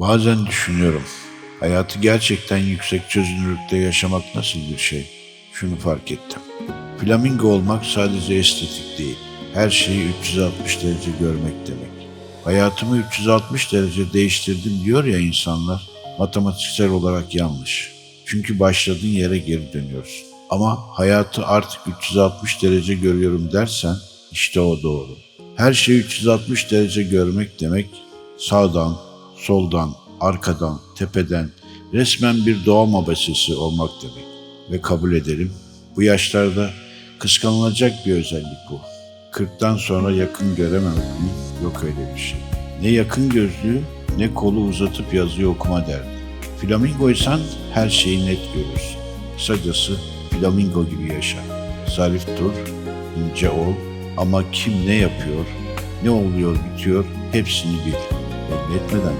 Bazen düşünüyorum. Hayatı gerçekten yüksek çözünürlükte yaşamak nasıl bir şey? Şunu fark ettim. Flamingo olmak sadece estetik değil. Her şeyi 360 derece görmek demek. Hayatımı 360 derece değiştirdim diyor ya insanlar. Matematiksel olarak yanlış. Çünkü başladığın yere geri dönüyorsun. Ama hayatı artık 360 derece görüyorum dersen işte o doğru. Her şeyi 360 derece görmek demek sağdan, soldan, arkadan, tepeden resmen bir doğa mabesesi olmak demek. Ve kabul edelim bu yaşlarda kıskanılacak bir özellik bu. 40'tan sonra yakın görememek mi? Yok öyle bir şey. Ne yakın gözlüğü ne kolu uzatıp yazıyı okuma derdi. Flamingoysan her şeyi net görürsün. Kısacası flamingo gibi yaşa. Zarif dur, ince ol ama kim ne yapıyor, ne oluyor bitiyor hepsini bil. metredan